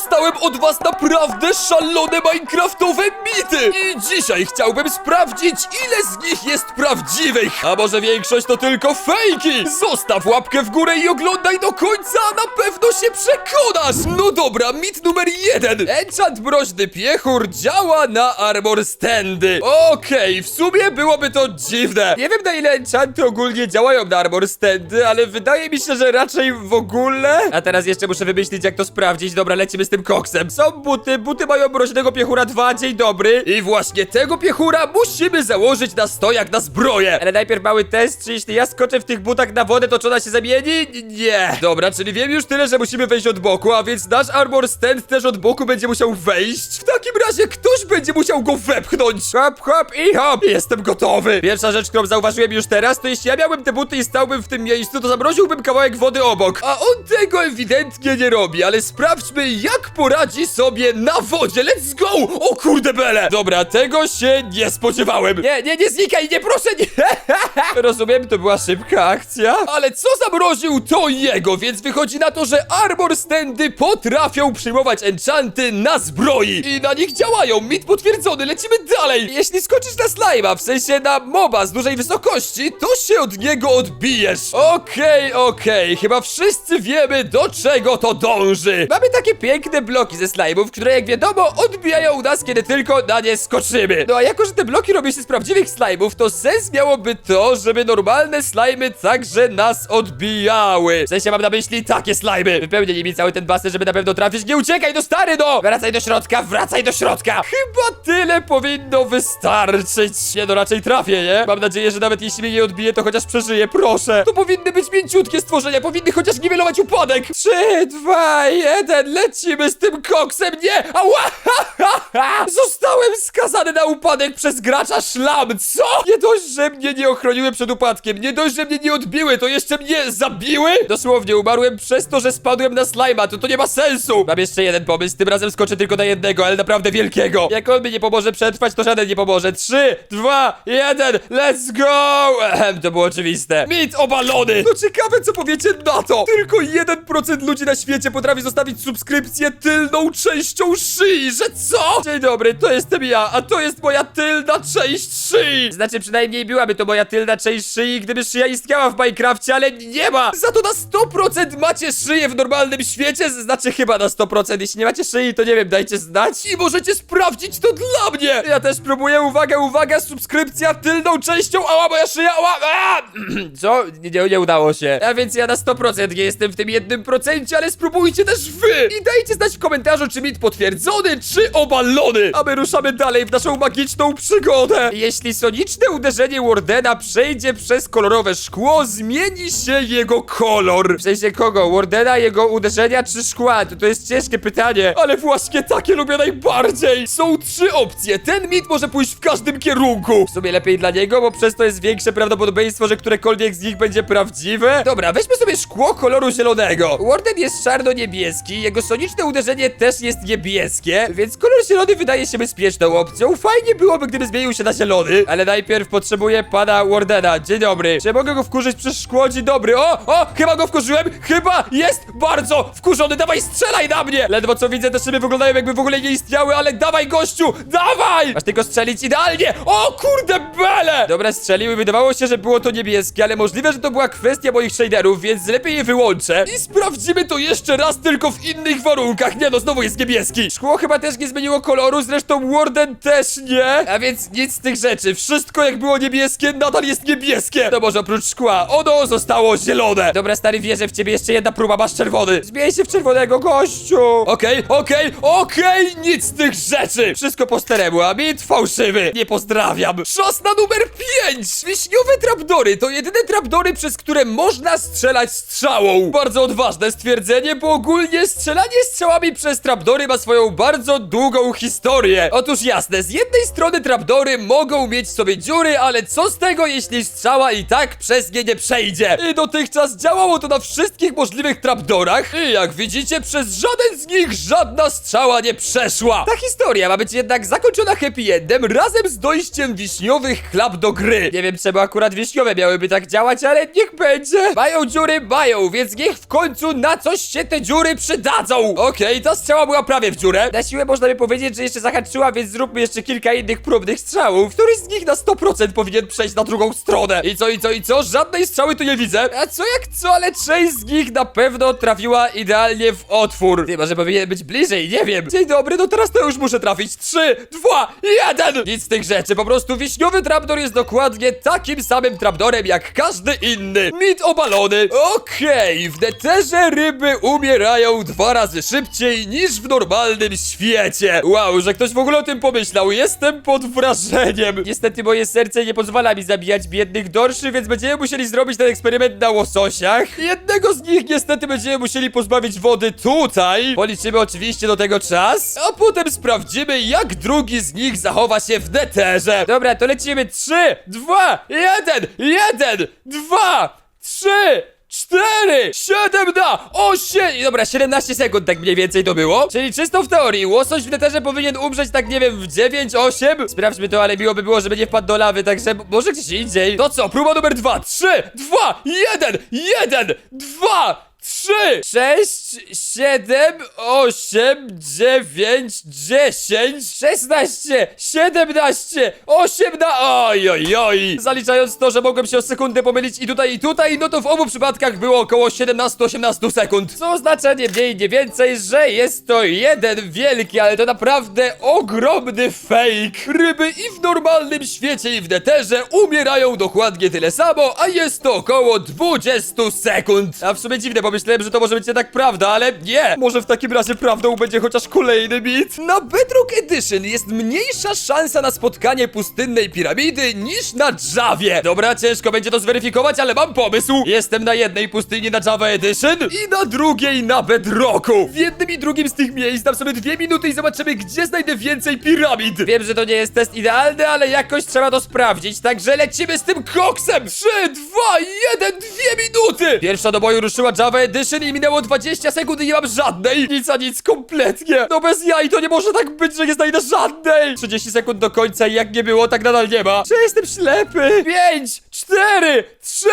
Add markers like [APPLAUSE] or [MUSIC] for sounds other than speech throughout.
dostałem od was naprawdę szalone minecraftowe bity! I dzisiaj chciałbym sprawdzić, ile z nich jest prawdziwych! A może większość to tylko fejki? Zostaw łapkę w górę i oglądaj do końca, a na pewno się przekonasz! No dobra, mit numer jeden. Enchant mroźny piechur działa na armor standy. Okej, w sumie byłoby to dziwne. Nie wiem na ile enchanty ogólnie działają na armor standy, ale wydaje mi się, że raczej w ogóle. A teraz jeszcze muszę wymyślić jak to sprawdzić. Dobra, lecimy z tym koksem. Są buty, buty mają mroźnego piechura 2, dzień dobry. I właśnie tego piechura musimy założyć na stojak na zbroję. Ale najpierw mały test, czy jeśli ja skoczę w tych butach na wodę, to czy ona się zamieni? Nie. Dobra, czyli wiem już tyle, że musimy wejść od boku, a więc nasz armor stand też od boku będzie musiał wejść. W takim razie ktoś będzie musiał go wepchnąć. Hop, hop i hop. Jestem gotowy. Pierwsza rzecz, którą zauważyłem już teraz, to jeśli ja miałbym te buty i stałbym w tym miejscu, to zamroziłbym kawałek wody obok. A on tego ewidentnie nie robi, ale sprawdźmy, jak poradzi sobie na wodzie. Let's go! O kurde bele! Dobra, tego się nie spodziewałem. Nie, nie, nie znikaj, nie proszę, nie. [LAUGHS] Rozumiem, to była szybka akcja. Ale co zamroził, to jego, więc wychodzi na to, że armor standy potrafią przyjmować enchanty na zbroi. I na nich działają. Mit potwierdzony, lecimy dalej. Jeśli skoczysz na slajma, w sensie na moba z dużej wysokości, to się od niego odbijesz. Okej, okej, chyba wszyscy wiemy, do czego to dąży. Mamy takie piękne bloki ze slajmów, które jak wiadomo odbijają nas, kiedy tylko na nie skoczymy. No a jako, że te bloki robią się z prawdziwych slajmów, to sens miałoby to, żeby normalne slajmy także nas odbijały. W sensie mam na myśli takie slajmy. Wypełnię nimi cały ten basen, żeby na pewno trafić. Nie uciekaj, do stary, no! Wracaj do środka, wracaj do środka! Chyba tyle powinno wystarczyć. Nie no, raczej trafię, nie? Mam nadzieję, że nawet jeśli mnie nie odbije, to chociaż przeżyję, proszę. To powinny być mięciutkie stworzenia, powinny chociaż niwelować upadek. Trzy, dwa, jeden, lecimy z tym koksem, nie! Ała! Zostałem skazany na upadek przez gracza szlam, co? Nie dość, że mnie nie ochroniły przed upadkiem, nie dość, że mnie nie odbiły, to jeszcze mnie zabiły? Dosłownie umarłem przez to, że spadłem na slajma, to to nie ma sensu. Mam jeszcze jeden pomysł, tym razem skoczę tylko na jednego, ale naprawdę wielkiego. Jak on mi nie pomoże przetrwać, to żaden nie pomoże. Trzy, dwa, jeden, let's go! Ehem, to było oczywiste. Mit obalony! No ciekawe, co powiecie na to. Tylko 1% ludzi na świecie potrafi zostawić subskrypcję tylną częścią szyi, że co? Dzień dobry, to jestem ja, a to jest moja tylna część szyi. Znaczy, przynajmniej byłaby to moja tylna część szyi, gdyby szyja istniała w Minecrafcie, ale nie ma. Za to na 100% macie szyję w normalnym świecie, znaczy chyba na 100%. Jeśli nie macie szyi, to nie wiem, dajcie znać i możecie sprawdzić to dla mnie. Ja też próbuję, uwaga, uwaga, subskrypcja tylną częścią, ała, moja szyja, ała, a! [CLEARS THROAT] Co? Nie, nie, nie udało się. A więc ja na 100% nie jestem w tym jednym procencie, ale spróbujcie też wy i dajcie znać w komentarzu, czy mit potwierdzony, czy obalony. A my ruszamy dalej w naszą magiczną przygodę. Jeśli soniczne uderzenie Wardena przejdzie przez kolorowe szkło, zmieni się jego kolor. W sensie kogo? Wardena, jego uderzenia czy szkła? To, to jest ciężkie pytanie, ale właśnie takie lubię najbardziej. Są trzy opcje. Ten mit może pójść w każdym kierunku. W sumie lepiej dla niego, bo przez to jest większe prawdopodobieństwo, że którekolwiek z nich będzie prawdziwe. Dobra, weźmy sobie szkło koloru zielonego. Warden jest czarno-niebieski, jego soniczne uderzenie też jest niebieskie, więc kolor zielony wydaje się bezpieczną opcją. Fajnie byłoby, gdyby zmienił się na zielony, ale najpierw potrzebuję pana Wardena. Dzień dobry. Czy mogę go wkurzyć przez szkło? Dzień dobry. O, o, chyba go wkurzyłem. Chyba jest bardzo wkurzony. Dawaj, strzelaj na mnie. Ledwo co widzę, te szyby wyglądają jakby w ogóle nie istniały, ale dawaj, gościu, dawaj. Masz tylko strzelić idealnie. O, kurde, bele. Dobra, strzelił i wydawało się, że było to niebieskie, ale możliwe, że to była kwestia moich shaderów, więc lepiej je wyłączę. I sprawdzimy to jeszcze raz, tylko w innych warunkach. Nie no, znowu jest niebieski. Szkło chyba też nie zmieniło koloru, zresztą Warden też nie. A więc nic z tych rzeczy. Wszystko jak było niebieskie, nadal jest niebieskie. No może oprócz szkła. Ono zostało zielone. Dobra, stary, wierzę w ciebie. Jeszcze jedna próba, masz czerwony. Zmień się w czerwonego, gościu. Okej, okej, okej, nic z tych rzeczy. Wszystko po staremu, a mit fałszywy. Nie pozdrawiam. Czas na numer 5. Wiśniowe trapdory to jedyne trapdory, przez które można strzelać strzałą. Bardzo odważne stwierdzenie, bo ogólnie strzelanie strzałami przez trapdory ma swoją bardzo długą historię. Otóż jasne, z jednej strony trapdory mogą mieć w sobie dziury, ale co z tego, jeśli strzała i tak przez nie nie przejdzie? I dotychczas działało to na wszystkich możliwych trapdorach i jak widzicie, przez żaden z nich żadna strzała nie przeszła. Ta historia ma być jednak zakończona happy endem razem z dojściem wiśniowych chlap do gry. Nie wiem, czemu akurat wiśniowe miałyby tak działać, ale niech będzie. Mają dziury, mają, więc niech w końcu na coś się te dziury przydadzą. okej, ta strzała była prawie w dziurę. Na siłę można by powiedzieć, że jeszcze zahaczyła, więc zróbmy jeszcze kilka innych próbnych strzałów. Któryś z nich na 100% powinien przejść na drugą stronę. I co, i co, i co? Żadnej strzały tu nie widzę. A co jak co, ale część z nich na pewno trafiła idealnie w otwór. Ty, może powinien być bliżej, nie wiem. Dzień dobry, no teraz to już muszę trafić. Trzy, dwa, jeden! Nic z tych rzeczy, po prostu wiśniowy trapdor jest dokładnie takim samym trapdorem jak każdy inny. Mit obalony. Okej, w neterze ryby umierają dwa razy szybciej niż w normalnym świecie. Wow, że ktoś w ogóle o tym pomyślał. Jestem pod wrażeniem. Niestety moje serce nie pozwala mi zabijać biednych dorszy, więc będziemy musieli zrobić ten eksperyment na łososiach. Jednego z nich niestety będziemy musieli pozbawić wody tutaj. Policzymy oczywiście do tego czas, a potem sprawdzimy, jak drugi z nich zachowa się w neterze. Dobra, to lecimy. Trzy, dwa, jeden, jeden, dwa, trzy, cztery, siedem da, osiem, dobra, 17 sekund tak mniej więcej to było. Czyli czysto w teorii, łosoś w neterze powinien umrzeć tak, nie wiem, w 9, 8. Sprawdźmy to, ale miło by było, żeby nie wpadł do lawy, także może gdzieś indziej. To co, próba numer dwa, trzy, dwa, jeden, jeden, dwa, Trzy, sześć, siedem, osiem, dziewięć, dziesięć, szesnaście, siedemnaście, osiemnaście, oj, oj, oj. Zaliczając to, że mogłem się o sekundę pomylić i tutaj, i tutaj, no to w obu przypadkach było około 17-18 sekund. Co oznacza nie mniej, nie więcej, że jest to jeden wielki, ale to naprawdę ogromny fake. Ryby i w normalnym świecie, i w neterze umierają dokładnie tyle samo, a jest to około 20 sekund. A w sumie dziwne, bo myślałem, że to może być jednak prawda, ale nie. Może w takim razie prawdą będzie chociaż kolejny mit. Na Bedrock Edition jest mniejsza szansa na spotkanie pustynnej piramidy niż na Javie. Dobra, ciężko będzie to zweryfikować, ale mam pomysł. Jestem na jednej pustyni na Java Edition i na drugiej na Bedrocku. W jednym i drugim z tych miejsc dam sobie dwie minuty i zobaczymy, gdzie znajdę więcej piramid. Wiem, że to nie jest test idealny, ale jakoś trzeba to sprawdzić, także lecimy z tym koksem. Trzy, dwa, jeden, dwie minuty. Pierwsza do boju ruszyła Java Edition i minęło 20 sekund i nie mam żadnej. Nic a nic, kompletnie. No bez jaj, to nie może tak być, że nie znajdę żadnej. 30 sekund do końca i jak nie było, tak nadal nie ma. Czy jestem ślepy? 5, 4, 3,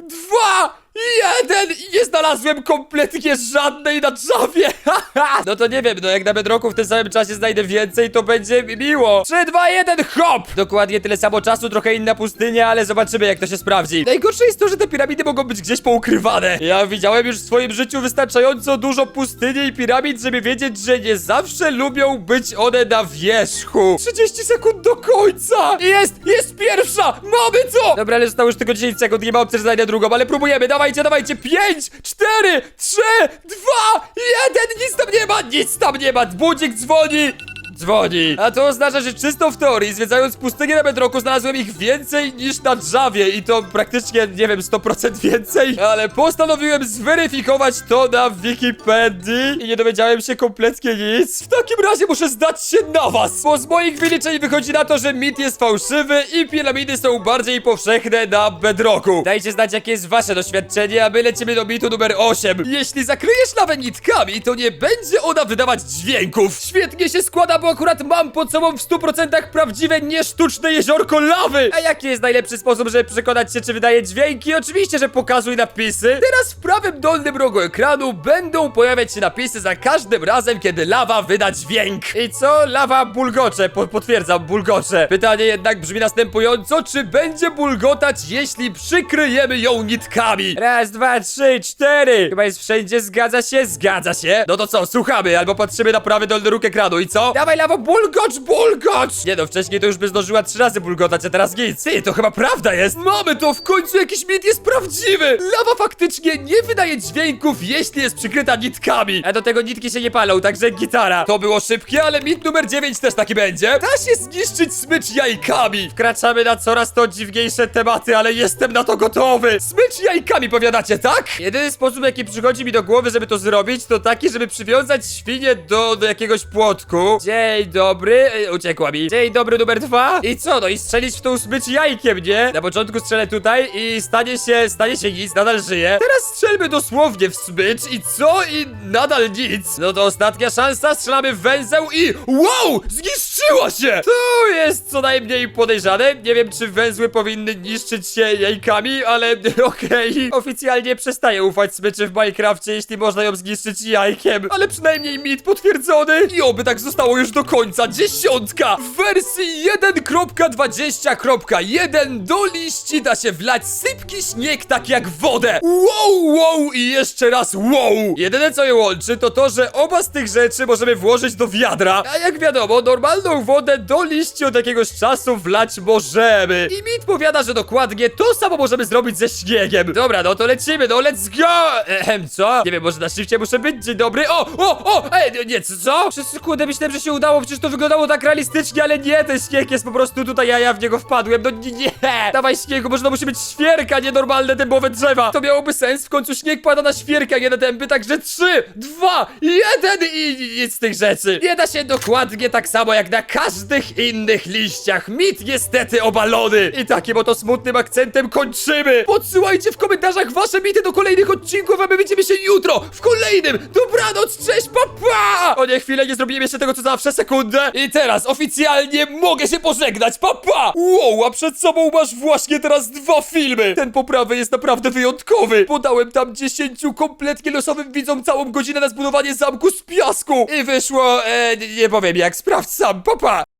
2, Jeden i nie znalazłem kompletnie żadnej na Javie. [LAUGHS] no to nie wiem, no jak na Bedrocku w tym samym czasie znajdę więcej, to będzie mi miło. 3, 2, 1, hop! Dokładnie tyle samo czasu, trochę inna pustynia, ale zobaczymy jak to się sprawdzi. Najgorsze jest to, że te piramidy mogą być gdzieś poukrywane. Ja widziałem już w swoim życiu wystarczająco dużo pustyni i piramid, żeby wiedzieć, że nie zawsze lubią być one na wierzchu. 30 sekund do końca! Jest, jest pierwsza! Mamy to! Dobra, ale zostało już tylko 10 sekund, nie ma opcji, że znajdę drugą, ale próbujemy, dawajcie, dawajcie, 5, 4, 3, 2, 1, nic tam nie ma, nic tam nie ma, budzik dzwoni! Dzwoni. A to oznacza, że czysto w teorii, zwiedzając pustynię na Bedrocku, znalazłem ich więcej niż na Javie i to praktycznie, nie wiem, 100% więcej. Ale postanowiłem zweryfikować to na Wikipedii i nie dowiedziałem się kompletnie nic. W takim razie muszę zdać się na was, bo z moich wyliczeń wychodzi na to, że mit jest fałszywy i piramidy są bardziej powszechne na Bedrocku. Dajcie znać, jakie jest wasze doświadczenie, a my lecimy do mitu numer 8. Jeśli zakryjesz lawę nitkami, to nie będzie ona wydawać dźwięków. Świetnie się składa, bo akurat mam pod sobą w 100% prawdziwe, niesztuczne jeziorko lawy. A jaki jest najlepszy sposób, żeby przekonać się, czy wydaje dźwięki? Oczywiście, że pokazuj napisy. Teraz w prawym dolnym rogu ekranu będą pojawiać się napisy za każdym razem, kiedy lawa wyda dźwięk. I co? Lawa bulgocze, po potwierdzam, bulgocze. Pytanie jednak brzmi następująco, czy będzie bulgotać, jeśli przykryjemy ją nitkami? Raz, dwa, trzy, cztery. Chyba jest wszędzie, zgadza się? Zgadza się. No to co, słuchamy, albo patrzymy na prawy dolny róg ekranu i co? Dawaj lawa, bulgocz, bulgocz! Nie no, wcześniej to już by zdążyła trzy razy bulgotać, a teraz nic. Ty, to chyba prawda jest. Mamy to, w końcu jakiś mit jest prawdziwy. Lawa faktycznie nie wydaje dźwięków, jeśli jest przykryta nitkami. A do tego nitki się nie palą, także gitara. To było szybkie, ale mit numer 9 też taki będzie. Da się zniszczyć smycz jajkami. Wkraczamy na coraz to dziwniejsze tematy, ale jestem na to gotowy. Smycz jajkami, powiadacie, tak? Jedyny sposób, jaki przychodzi mi do głowy, żeby to zrobić, to taki, żeby przywiązać świnię do, do jakiegoś płotku. Dzień dobry, Ej, uciekła mi. Dzień dobry numer dwa. I co, no i strzelić w tą smycz jajkiem, nie? Na początku strzelę tutaj i stanie się, stanie się nic, nadal żyje. Teraz strzelmy dosłownie w smycz i co? I nadal nic. No to ostatnia szansa, strzelamy w węzeł i wow! Zniszczyła się! To jest co najmniej podejrzane. Nie wiem, czy węzły powinny niszczyć się jajkami, ale [LAUGHS] okej. Oficjalnie przestaję ufać smyczy w Minecrafcie, jeśli można ją zniszczyć jajkiem. Ale przynajmniej mit potwierdzony. I oby tak zostało już do końca. Dziesiątka! W wersji 1.20.1 do liści da się wlać sypki śnieg tak jak wodę. Wow, wow i jeszcze raz wow! Jedyne co je łączy to to, że oba z tych rzeczy możemy włożyć do wiadra. A jak wiadomo, normalną wodę do liści od jakiegoś czasu wlać możemy. I mit powiada, że dokładnie to samo możemy zrobić ze śniegiem. Dobra, no to lecimy, no let's go! Ehem, co? Nie wiem, może na szybcie muszę być. Dzień dobry. O, o, o! Ej, nie, co? Przez sekundę myślałem, że się udało, przecież to wyglądało tak realistycznie, ale nie, ten śnieg jest po prostu tutaj, a ja w niego wpadłem. No nie, nie. Dawaj śniegu, może to musi być świerka, nie normalne dębowe drzewa. To miałoby sens, w końcu śnieg pada na świerkę, nie na dęby, także trzy, dwa, jeden i nic z tych rzeczy. Nie da się dokładnie tak samo jak na każdych innych liściach. Mit niestety obalony. I takim oto smutnym akcentem kończymy. Podsyłajcie w komentarzach wasze mity do kolejnych odcinków, a my widzimy się jutro w kolejnym. Dobranoc, cześć, papa! O nie, chwilę, nie zrobiłem jeszcze tego co zawsze, sekundę. I teraz oficjalnie mogę się pożegnać, papa! Wow, a przed sobą masz właśnie teraz dwa filmy. Ten po prawej jest naprawdę wyjątkowy. Podałem tam 10 kompletnie losowym widzom całą godzinę na zbudowanie zamku z piasku. I wyszło, e, nie powiem jak, sprawdź sam, papa!